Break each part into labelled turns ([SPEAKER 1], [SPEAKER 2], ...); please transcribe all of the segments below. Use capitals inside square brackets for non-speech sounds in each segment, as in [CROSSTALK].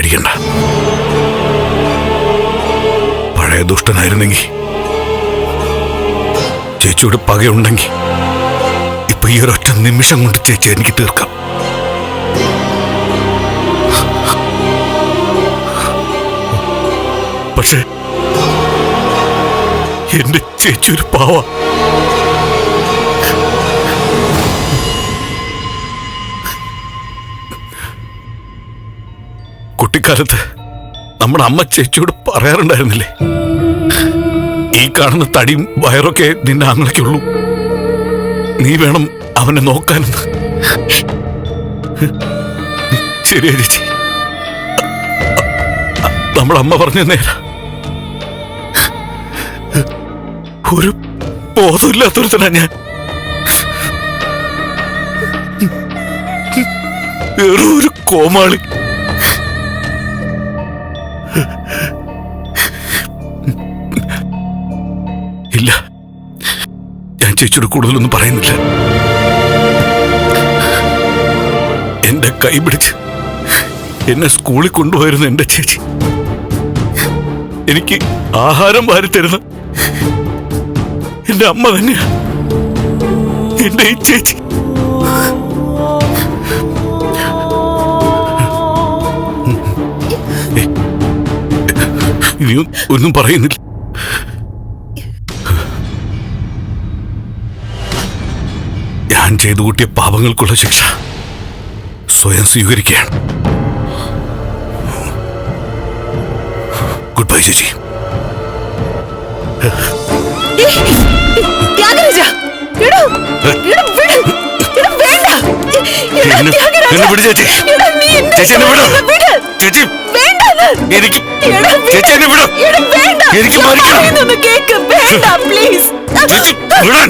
[SPEAKER 1] പേടിക്കണ്ട. പഴയ ദുഷ്ടനായിരുന്നെങ്കിൽ ചേച്ചിയുടെ പകയുണ്ടെങ്കിൽ ഇപ്പൊ ഈ ഒരൊറ്റ നിമിഷം കൊണ്ട് ചേച്ചി എനിക്ക് തീർക്കാം. പക്ഷേ എന്റെ ചേച്ചി ഒരു പാവ. കുട്ടിക്കാലത്ത് നമ്മുടെ അമ്മ ചേച്ചിയോട് പറയാറുണ്ടായിരുന്നില്ലേ? ഈ കാണുന്ന തടിയും വയറൊക്കെ നിന്റെ ആങ്ങളയ്ക്കുള്ളൂ. നീ വേണം അവനെ നോക്കാനെന്ന്. ശരിയാ ചേച്ചി നമ്മുടെ അമ്മ പറഞ്ഞ നേര. ഒരു ബോധമില്ലാത്തൊരുത്തനാ ഞാൻ. ഒരു കോമാളി. ചേച്ചിയോട് കൂടുതലൊന്നും പറയുന്നില്ല. എന്റെ കൈ പിടിച്ച് എന്നെ സ്കൂളിൽ കൊണ്ടുപോയിരുന്ന എന്റെ ചേച്ചി. എനിക്ക് ആഹാരം വാരി തരുന്ന എന്റെ അമ്മ തന്നെയാ എന്റെ ഈ ചേച്ചി. ഇനിയും ഒന്നും പറയുന്നില്ല. ഞാൻ ചെയ്തു കൂട്ടിയ പാപങ്ങൾക്കുള്ള ശിക്ഷ സ്വയം സ്വീകരിക്കുകയാണ്. ഗുഡ് ബൈ ചേച്ചി. എനിക്ക്. ചേച്ചി എന്നെ വിട്. എനിക്ക് മരിക്കണം.
[SPEAKER 2] പ്ലീസ്
[SPEAKER 1] വിടാൻ.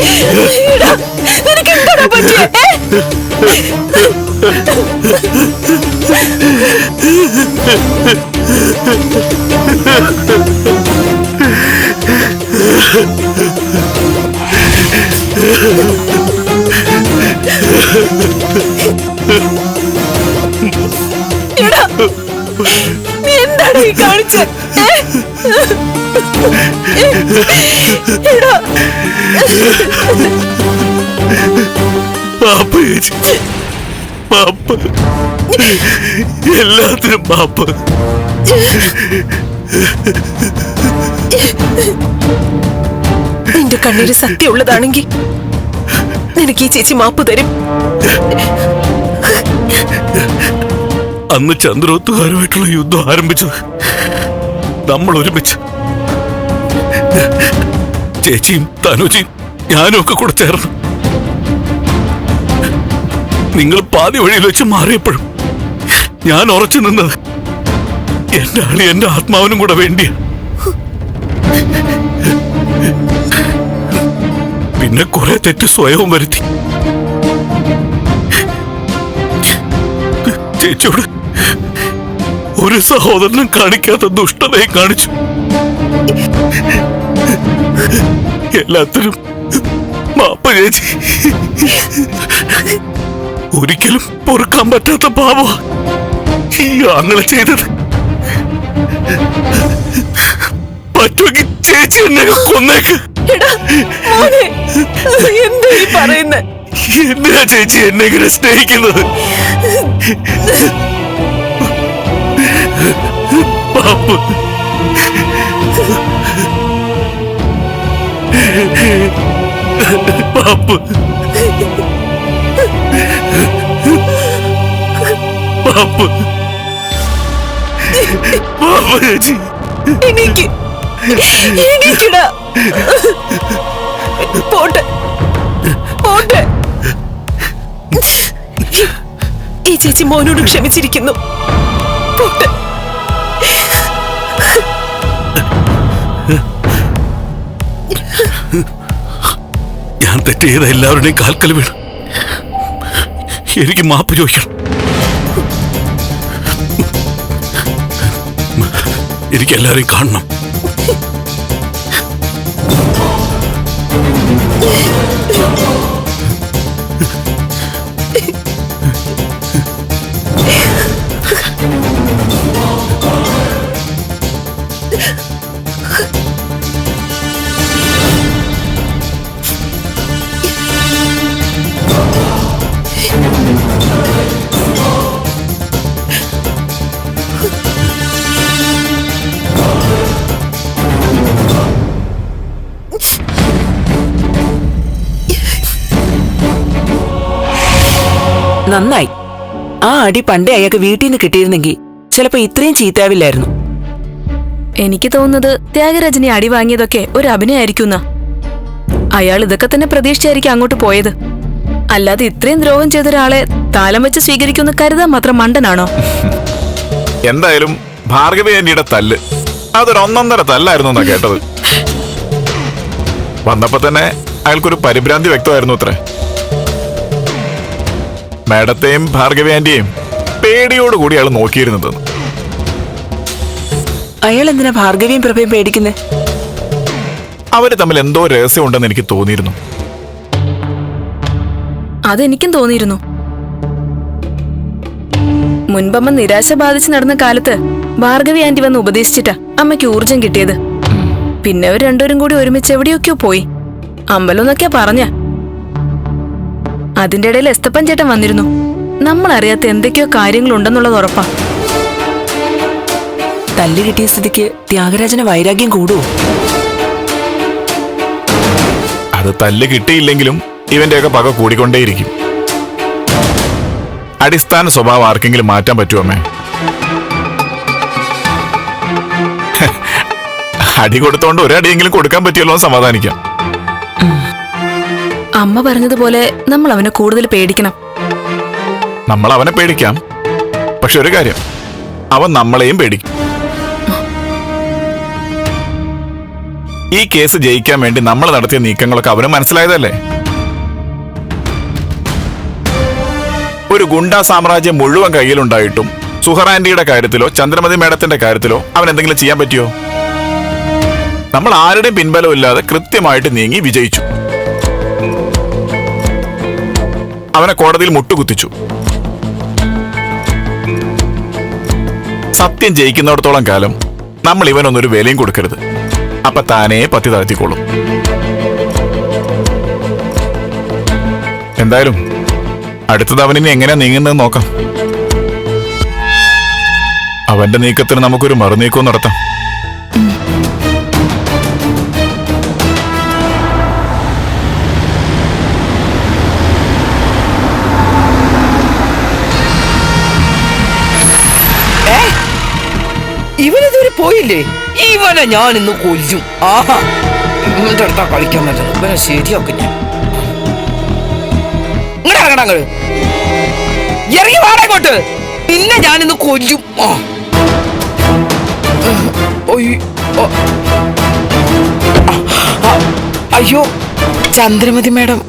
[SPEAKER 2] നിനക്ക് എന്താടാ പറ്റിയേ ഏ? എടാ, നീ എന്താണ് ഈ കാണിച്ചത് എടാ
[SPEAKER 1] മാപ്പ് ചേച്ചി. മാപ്പ്. എല്ലാത്തിനും മാപ്പ്.
[SPEAKER 2] നിന്റെ കണ്ണീര് സത്യമുള്ളതാണെങ്കിൽ നിനക്ക് ഈ ചേച്ചി മാപ്പ് തരും.
[SPEAKER 1] അന്ന് ചന്ദ്രോത്തുകാരുമായിട്ടുള്ള യുദ്ധം ആരംഭിച്ചത് നമ്മൾ ഒരുമിച്ച്. ചേച്ചിയും തനുജിയും ഞാനും ഒക്കെ കൂടെ ചേർന്ന്. നിങ്ങൾ പാതി വഴിയിൽ വെച്ച് മാറിയപ്പോഴും ഞാൻ ഉറച്ചു നിന്നത് എന്റെ ആളി എന്റെ ആത്മാവിനും കൂടെ വേണ്ടിയ. പിന്നെ കുറെ തെറ്റ് സ്വയവും വരുത്തി. ചേച്ചിയോട് ഒരു സഹോദരനും കാണിക്കാത്ത ദുഷ്ടതയും കാണിച്ചു. എല്ലാത്തിനും മാപ്പ ചേച്ചി. ഒരിക്കലും പൊറുക്കാൻ പറ്റാത്ത പാപ ഈ ആങ്ങളെ ചെയ്തത്. പറ്റുമെങ്കിൽ ചേച്ചി എന്നെ കൊന്നേക്ക്.
[SPEAKER 2] എന്താ ഈ പറയുന്നത്
[SPEAKER 1] എന്തിനാ ചേച്ചി എന്നെ ഇങ്ങനെ സ്നേഹിക്കുന്നത്? പാപ്പ് പാപ്പ്. പാപ്പ. പാപ്പ ചേച്ചി.
[SPEAKER 2] എനിക്ക് എനിക്കിടാ പോട്ടെ. പോട്ടെ. ഈ ചേച്ചി മോനോട് ക്ഷമിച്ചിരിക്കുന്നു. പോട്ടെ.
[SPEAKER 1] ഞാൻ തെറ്റ് ചെയ്ത എല്ലാവരുടെയും കാൽക്കൽ വീണ്. എനിക്ക് മാപ്പ് ചോദിക്കണം. എനിക്ക് എല്ലാവരെയും കാണണം.
[SPEAKER 3] നന്നായി. ആ അടി പണ്ടേ അയാൾക്ക് വീട്ടിൽ നിന്ന് കിട്ടിയിരുന്നെങ്കിൽ ചിലപ്പോ ഇത്രയും ചീത്താവില്ലായിരുന്നു.
[SPEAKER 2] എനിക്ക് തോന്നുന്നത് ത്യാഗരാജനെ അടി വാങ്ങിയതൊക്കെ ഒരു അഭിനയായിരിക്കുന്ന. അയാൾ ഇതൊക്കെ തന്നെ പ്രതീക്ഷിച്ചായിരിക്കും അങ്ങോട്ട് പോയത്. അല്ലാതെ ഇത്രയും ദ്രോഹം ചെയ്ത ഒരാളെ താലം വെച്ച് സ്വീകരിക്കുന്ന കരുതാൻ മാത്രം മണ്ടനാണോ? [LAUGHS]
[SPEAKER 4] എന്തായാലും ഭാർഗവി ആന്റിയുടെ തല്ല് അതൊരു ഒന്നൊന്നര തല്ലായിരുന്നു എന്നാ കേട്ടത്. വന്നപ്പോ തന്നെ അയാൾക്കൊരു പരിഭ്രാന്തി വ്യക്തമായിരുന്നു അത്രേ. മാഡത്തെയും ഭാർഗവി പേടിയോട് കൂടി അയാൾ നോക്കിയിരുന്നത്.
[SPEAKER 3] അയാൾ എന്തിനാ ഭാർഗവിയും പ്രഭയും പേടിക്കുന്നത്
[SPEAKER 4] അവർ തമ്മിൽ എന്തോ രഹസ്യം ഉണ്ടെന്ന് എനിക്ക് തോന്നിയിരുന്നു.
[SPEAKER 2] അതെനിക്കും തോന്നിയിരുന്നു. മുൻപമ്മ നിരാശ ബാധിച്ച് നടന്ന കാലത്ത് ഭാർഗവി ആന്റി വന്ന് ഉപദേശിച്ചിട്ടാ അമ്മയ്ക്ക് ഊർജം കിട്ടിയത്. പിന്നെ അവർ രണ്ടുപേരും കൂടി ഒരുമിച്ച് എവിടെയൊക്കെയോ പോയി. അമ്പലം എന്നൊക്കെയാ പറഞ്ഞ. അതിന്റെ ഇടയിൽ എസ്തപ്പൻ ചേട്ടൻ വന്നിരുന്നു. നമ്മൾ അറിയാത്ത എന്തൊക്കെയോ കാര്യങ്ങളുണ്ടെന്നുള്ളത് ഉറപ്പാ.
[SPEAKER 3] തല്ല് കിട്ടിയ സ്ഥിതിക്ക് ത്യാഗരാജന് വൈരാഗ്യം കൂടുവോ?
[SPEAKER 4] അത് തല്ല് കിട്ടിയില്ലെങ്കിലും ഇവന്റെയൊക്കെ പക കൂടിക്കൊണ്ടേയിരിക്കും. അടിസ്ഥാന സ്വഭാവം ആർക്കെങ്കിലും മാറ്റാൻ പറ്റുമോ അമ്മേ? അടി കൊടുത്തോണ്ട് ഒരടിയെങ്കിലും കൊടുക്കാൻ പറ്റിയല്ലോ സമാധാനിക്കാം.
[SPEAKER 2] അമ്മ പറഞ്ഞതുപോലെ നമ്മൾ അവനെ കൂടുതൽ പേടിക്കണം.
[SPEAKER 4] നമ്മൾ അവനെ പേടിക്കാം. പക്ഷെ ഒരു കാര്യം അവൻ നമ്മളെയും പേടിക്കും. ഈ കേസ് ജയിക്കാൻ വേണ്ടി നമ്മൾ നടത്തിയ നീക്കങ്ങളൊക്കെ അവന് മനസ്സിലായതല്ലേ? ഒരു ഗുണ്ടാ സാമ്രാജ്യം മുഴുവൻ കയ്യിലുണ്ടായിട്ടും സുഹറാൻഡിയുടെ കാര്യത്തിലോ ചന്ദ്രമതി മേഡത്തിന്റെ കാര്യത്തിലോ അവൻ എന്തെങ്കിലും ചെയ്യാൻ പറ്റിയോ? നമ്മൾ ആരുടെയും പിൻബലം ഇല്ലാതെ കൃത്യമായിട്ട് നീങ്ങി വിജയിച്ചു. അവനെ കോടതിയിൽ മുട്ടുകുത്തിച്ചു. സത്യം ജയിക്കുന്നിടത്തോളം കാലം നമ്മൾ ഇവനൊന്നൊരു വിലയും കൊടുക്കരുത്. അപ്പൊ താനേ പത്തി താഴ്ത്തിക്കോളും എന്തായാലും അടുത്തത് അവനിനി എങ്ങനെയാ നീങ്ങുന്നത് നോക്കാം. അവന്റെ നീക്കത്തിന് നമുക്കൊരു മറുനീക്കവും നടത്താം.
[SPEAKER 5] പോയില്ലേ ഇവനെ ഞാൻ ഇന്ന് കൊല്ലും. ആഹാ. ഇവന്റെ അടുത്താ കളിക്കാൻ പറ്റുന്നു ഇവനെ ശരിയാക്കും ഞാൻ. ഇങ്ങനെ ഇറങ്ങടാ അങ്ങട്. ഇറങ്ങി വാടാ ഇങ്ങോട്ട്. പിന്നെ ഞാൻ ഇന്ന് കൊല്ലും. ആ. അയ്യോ ചന്ദ്രമതി മേഡം.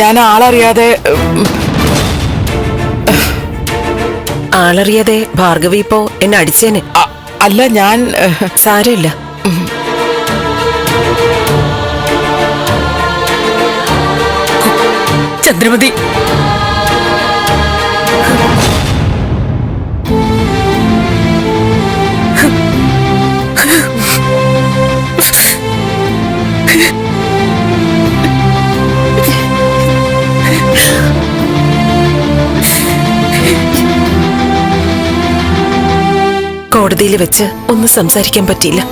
[SPEAKER 5] ഞാൻ ആളറിയാതെ
[SPEAKER 3] ആളറിയാതെ ഭാർഗവി ഇപ്പോ എന്നെ അടിച്ചേനെ.
[SPEAKER 5] അല്ല ഞാൻ
[SPEAKER 3] സാരമില്ല.
[SPEAKER 5] ചന്ദ്രമതി
[SPEAKER 3] കോടതിയിൽ വെച്ച് ഒന്ന് സംസാരിക്കാൻ പറ്റിയില്ല.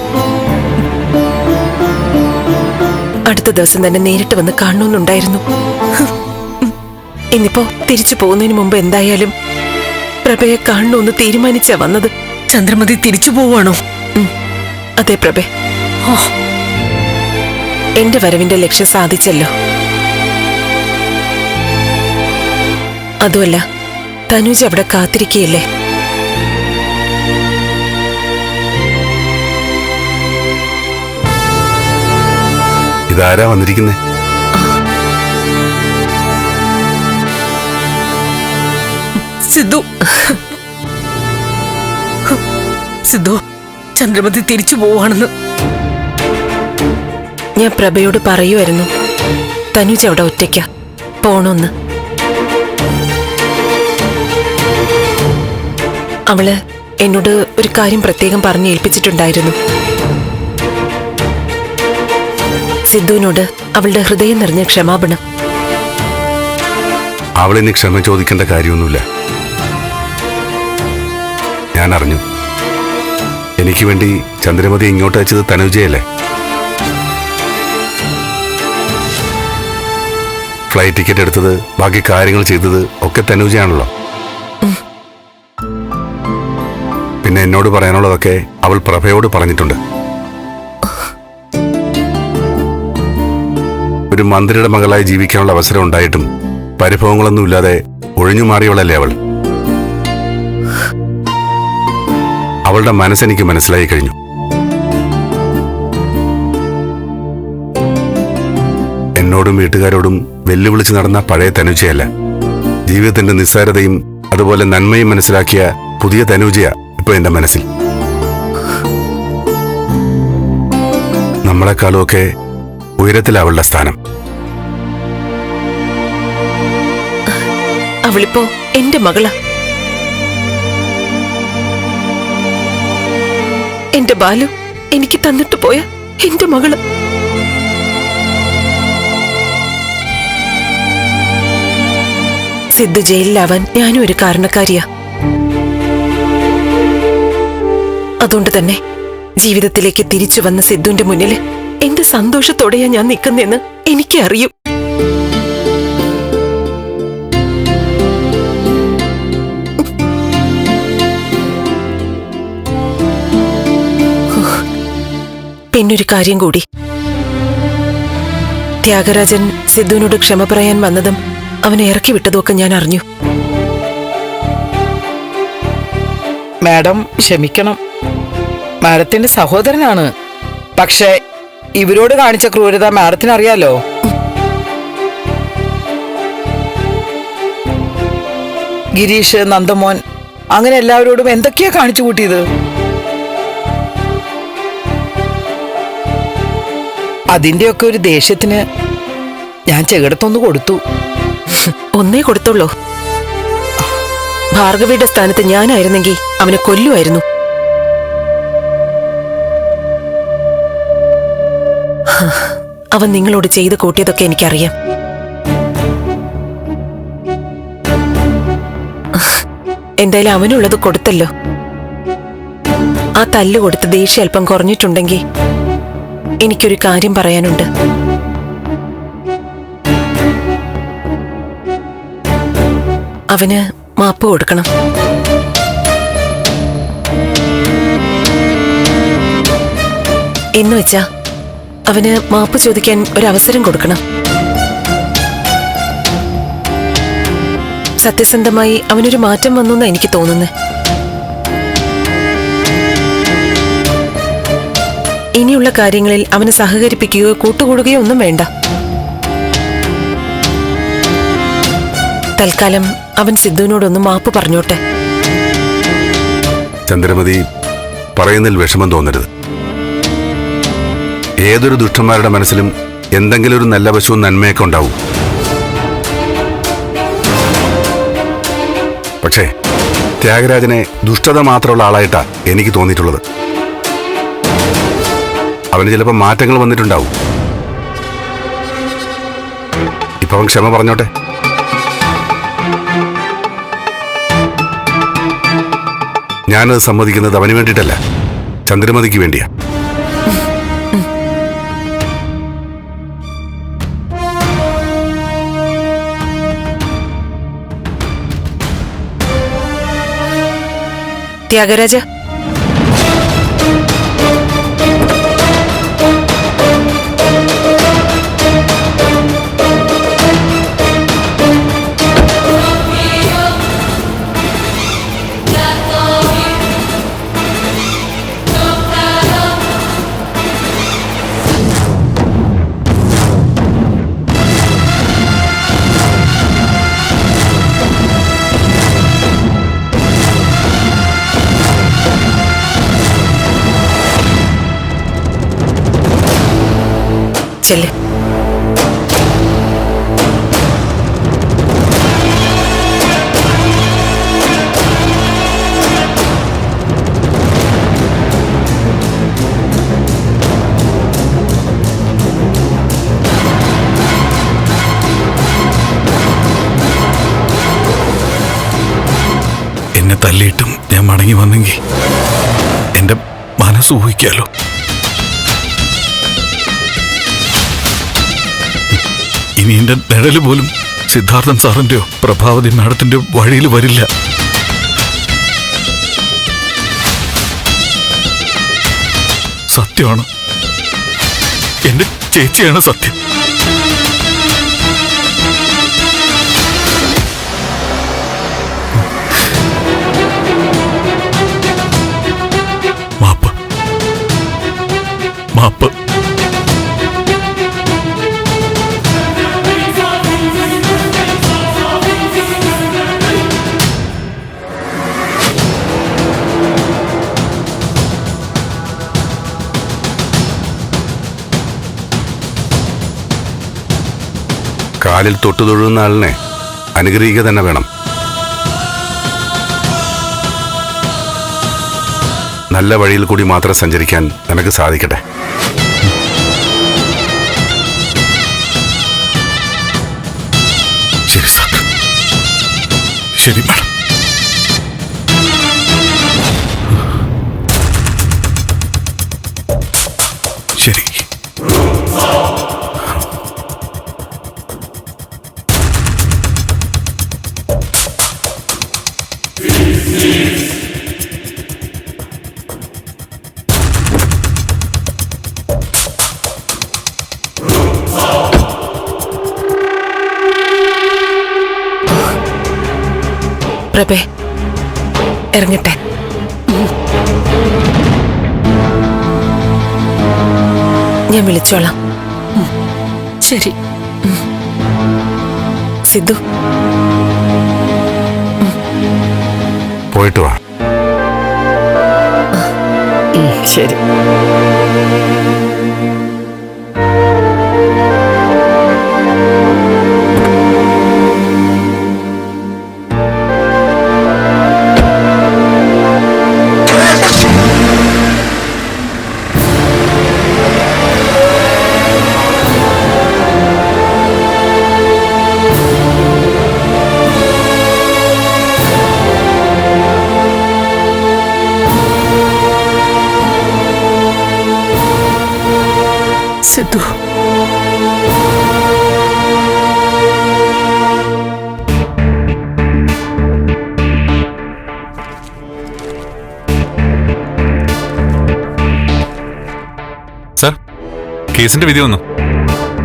[SPEAKER 3] അടുത്ത ദിവസം തന്നെ നേരിട്ട് വന്ന് കാണണമെന്നുണ്ടായിരുന്നു ഇന്നിപ്പോ തിരിച്ചു പോകുന്നതിന് മുമ്പ് എന്തായാലും പ്രഭയെ കാണണമെന്ന് തീരുമാനിച്ചാ വന്നത്.
[SPEAKER 6] ചന്ദ്രമതി തിരിച്ചു പോവാണോ?
[SPEAKER 3] അതെ പ്രഭെ. എന്റെ വരവിന്റെ ലക്ഷ്യം സാധിച്ചല്ലോ. അതുമല്ല തനുജ് അവിടെ കാത്തിരിക്കുകയല്ലേ?
[SPEAKER 7] ഇതാരാ വന്നിരിക്കുന്നേ?
[SPEAKER 6] സിദ്ധു. സിദ്ധു ചന്ദ്രമതി തിരിച്ചു പോവാണെന്ന്
[SPEAKER 3] ഞാൻ പ്രഭയോട് പറയുമായിരുന്നു തനുജ് അവിടെ ഒറ്റയ്ക്ക. പോണോന്ന്. അവൾ എന്നോട് ഒരു കാര്യം പ്രത്യേകം പറഞ്ഞ് ഏൽപ്പിച്ചിട്ടുണ്ടായിരുന്നു സിദ്ധുവിനോട് അവളുടെ ഹൃദയം നിറഞ്ഞ ക്ഷമാപണം.
[SPEAKER 7] അവൾ ഇനി ക്ഷമ ചോദിക്കേണ്ട കാര്യമൊന്നുമില്ല. ഞാൻ അറിഞ്ഞു. എനിക്ക് വേണ്ടി ചന്ദ്രമതി ഇങ്ങോട്ട് അയച്ചത് തനുജയല്ലേ? ഫ്ലൈറ്റ് ടിക്കറ്റ് എടുത്തത് ബാക്കി കാര്യങ്ങൾ ചെയ്തത് ഒക്കെ തനുജയാണല്ലോ. പിന്നെ എന്നോട് പറയാനുള്ളതൊക്കെ അവൾ പ്രഭയോട് പറഞ്ഞിട്ടുണ്ട്. ഒരു മന്ത്രിയുടെ മകളായി ജീവിക്കാനുള്ള അവസരം ഉണ്ടായിട്ടും പരിഭവങ്ങളൊന്നുമില്ലാതെ ഒഴിഞ്ഞു മാറിയവളല്ലേ അവൾ? അവളുടെ മനസ്സെനിക്ക് മനസ്സിലായി കഴിഞ്ഞു. എന്നോടും വീട്ടുകാരോടും വെല്ലുവിളിച്ച് നടന്ന പഴയ തനുജയല്ല. ജീവിതത്തിന്റെ നിസ്സാരതയും അതുപോലെ നന്മയും മനസ്സിലാക്കിയ പുതിയ തനുജയ ഇപ്പൊ എന്റെ മനസ്സിൽ. നമ്മളെക്കാളുമൊക്കെ ഉയരത്തിലാ അവളുടെ സ്ഥാനം.
[SPEAKER 3] അവളിപ്പോ എന്റെ മകള. എന്റെ ബാലു എനിക്ക് തന്നിട്ട് പോയ എന്റെ മകൾ. സിദ്ധു ജയിലിലാവാൻ ഞാനും ഒരു കാരണക്കാരിയാ. അതുകൊണ്ട് തന്നെ ജീവിതത്തിലേക്ക് തിരിച്ചു വന്ന സിദ്ധുവിന്റെ മുന്നിൽ എന്ത് സന്തോഷത്തോടെയാ ഞാൻ നിൽക്കുന്നെന്ന് എനിക്കറിയും. പിന്നൊരു കാര്യം കൂടി. ത്യാഗരാജൻ സിദ്ധുവിനോട് ക്ഷമ പറയാൻ വന്നതും അവനെ ഇറക്കി വിട്ടതുമൊക്കെ ഞാൻ അറിഞ്ഞു.
[SPEAKER 5] മാഡം ക്ഷമിക്കണം. മാഡത്തിന്റെ സഹോദരനാണ്. പക്ഷേ ഇവരോട് കാണിച്ച ക്രൂരത മാഡത്തിന് അറിയാലോ? ഗിരീഷ് നന്ദമോൻ അങ്ങനെ എല്ലാവരോടും എന്തൊക്കെയാ കാണിച്ചു കൂട്ടിയത്? അതിന്റെയൊക്കെ ഒരു ദേഷ്യത്തിന് ഞാൻ ചെകിടത്തൊന്ന് കൊടുത്തു.
[SPEAKER 3] ഒന്നേ കൊടുത്തുള്ളൂ. ഭാർഗവിയുടെ സ്ഥാനത്ത് ഞാനായിരുന്നെങ്കിൽ അവനെ കൊല്ലുമായിരുന്നു. അവൻ നിങ്ങളോട് ചെയ്ത് കൂട്ടിയതൊക്കെ എനിക്കറിയാം. എന്തായാലും അവനുള്ളത് കൊടുത്തല്ലോ. ആ തല്ല് കൊടുത്ത് ദേഷ്യം അല്പം കുറഞ്ഞിട്ടുണ്ടെങ്കിൽ എനിക്കൊരു കാര്യം പറയാനുണ്ട്. അവന് മാപ്പ് കൊടുക്കണം. എന്ന് വെച്ചാ അവന് മാപ്പ് ചോദിക്കാൻ ഒരു അവസരം കൊടുക്കണം. സത്യസന്ധമായി അവനൊരു മാറ്റം വന്നു എന്നാ എനിക്ക് തോന്നുന്നത് ഇനിയുള്ള കാര്യങ്ങളിൽ അവനെ സഹകരിപ്പിക്കുകയോ കൂട്ടുകൂടുകയോ ഒന്നും വേണ്ട. തൽക്കാലം അവൻ സിദ്ധുവിനോടൊന്ന് മാപ്പ് പറഞ്ഞോട്ടെ.
[SPEAKER 7] ചന്ദ്രമതി പറയുന്നതിൽ വിഷമം തോന്നരുത്. ഏതൊരു ദുഷ്ടന്മാരുടെ മനസ്സിലും എന്തെങ്കിലും ഒരു നല്ല വശവും നന്മയൊക്കെ ഉണ്ടാവും. പക്ഷേ ത്യാഗരാജനെ ദുഷ്ടത മാത്രമുള്ള ആളായിട്ടാ എനിക്ക് തോന്നിയിട്ടുള്ളത്. അവന് ചിലപ്പോൾ മാറ്റങ്ങൾ വന്നിട്ടുണ്ടാവും. ഇപ്പൊ അവൻ ക്ഷമ പറഞ്ഞോട്ടെ. ഞാനത് സമ്മതിക്കുന്നത് അവന് വേണ്ടിയിട്ടല്ല ചന്ദ്രമതിക്ക് വേണ്ടിയാ.
[SPEAKER 8] ത്യാഗരാജ ചെല്ല്.
[SPEAKER 1] എന്നെ തല്ലിയിട്ടും ഞാൻ മടങ്ങി വന്നെങ്കിൽ എന്റെ മനസ്സ് ഊഹിക്കാലോ? ഇനി എന്റെ നിഴൽ പോലും സിദ്ധാർത്ഥൻ സാറിന്റെയോ പ്രഭാവതി മാഡത്തിന്റെയോ വഴിയിൽ വരില്ല. സത്യമാണ്. എന്റെ ചേച്ചിയാണ് സത്യം.
[SPEAKER 7] കാലിൽ തൊട്ടു തൊഴുന്ന ആളിനെ അനുഗ്രഹിക്കുക തന്നെ വേണം. നല്ല വഴിയിൽ കൂടി മാത്രം സഞ്ചരിക്കാൻ നിനക്ക് സാധിക്കട്ടെ.
[SPEAKER 1] ശരി ശരി മാഡം.
[SPEAKER 8] പ്രഭേ ഇറങ്ങട്ടെ. ഞാൻ വിളിച്ചോളാം.
[SPEAKER 6] ശരി.
[SPEAKER 8] സിദ്ധു.
[SPEAKER 7] പോയിട്ട് വാ.
[SPEAKER 5] ശരി.
[SPEAKER 6] സിദ്ധു
[SPEAKER 9] സാർ കേസിന്റെ വിധി വന്നു.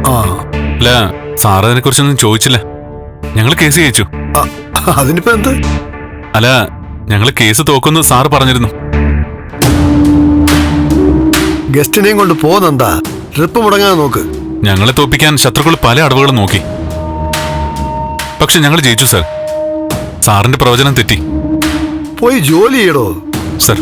[SPEAKER 10] ആ.
[SPEAKER 9] അല്ല സാർ അതിനെ കുറിച്ചൊന്നും ചോദിച്ചില്ല. ഞങ്ങൾ കേസ് ജയിച്ചു.
[SPEAKER 10] അതിനിപ്പോ എന്ത്?
[SPEAKER 9] അല്ല ഞങ്ങൾ കേസ് തോക്കുമെന്ന് സാർ പറഞ്ഞിരുന്നു.
[SPEAKER 10] ഗസ്റ്റിനെയും കൊണ്ട് പോന്നെന്താ ട്രിപ്പ് മുടങ്ങാതെ നോക്ക്.
[SPEAKER 9] ഞങ്ങളെ തോപ്പിക്കാൻ ശത്രുക്കൾ പല അടവുകളും നോക്കി. പക്ഷെ ഞങ്ങൾ ജയിച്ചു സർ. സാറിന്റെ പ്രവചനം തെറ്റി.
[SPEAKER 10] പോയി ജോലി ചെയ്യടോ.
[SPEAKER 9] സാർ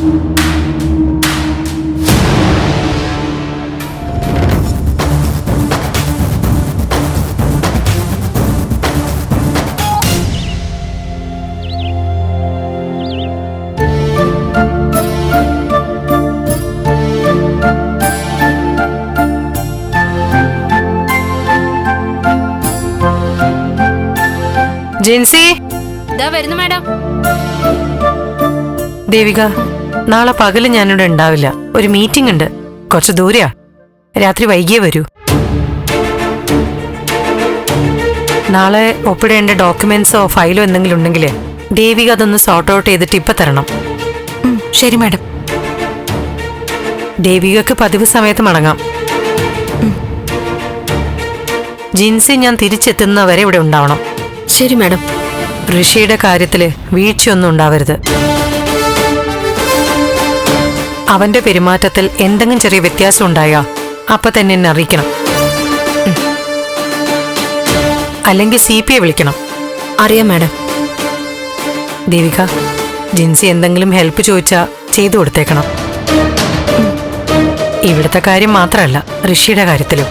[SPEAKER 8] ജിൻസി?
[SPEAKER 11] ഇതാ വരുന്നു മാഡം.
[SPEAKER 8] ദേവിക നാളെ പകൽ ഞാനിവിടെ ഉണ്ടാവില്ല. ഒരു മീറ്റിംഗ് ഉണ്ട്. കുറച്ച് ദൂരെയാ. രാത്രി വൈകിയേ വരൂ. നാളെ ഒപ്പിടേണ്ട ഡോക്യുമെന്റ്സോ ഫയലോ എന്തെങ്കിലും ഉണ്ടെങ്കിൽ ദേവിക അതൊന്ന് സോർട്ട് ഔട്ട് ചെയ്തിട്ട് ഇപ്പൊ തരണം. ശരി മാഡം. ദേവികക്ക് പതിവ് സമയത്ത് മടങ്ങാം. ജിൻസി ഞാൻ തിരിച്ചെത്തുന്നവരെ ഇവിടെ ഉണ്ടാവണം.
[SPEAKER 6] ശരി മാഡം.
[SPEAKER 8] ഋഷിയുടെ കാര്യത്തിൽ വീഴ്ചയൊന്നും ഉണ്ടാവരുത്. അവന്റെ പെരുമാറ്റത്തിൽ എന്തെങ്കിലും ചെറിയ വ്യത്യാസം ഉണ്ടായാ അപ്പൊ തന്നെ എന്നെ അറിയിക്കണം. അല്ലെങ്കിൽ സി പി വിളിക്കണം.
[SPEAKER 6] അറിയാം മാഡം.
[SPEAKER 8] ദേവിക ജിൻസി എന്തെങ്കിലും ഹെൽപ്പ് ചോദിച്ചാ ചെയ്തു കൊടുത്തേക്കണം. ഇവിടുത്തെ കാര്യം മാത്രമല്ല ഋഷിയുടെ കാര്യത്തിലും.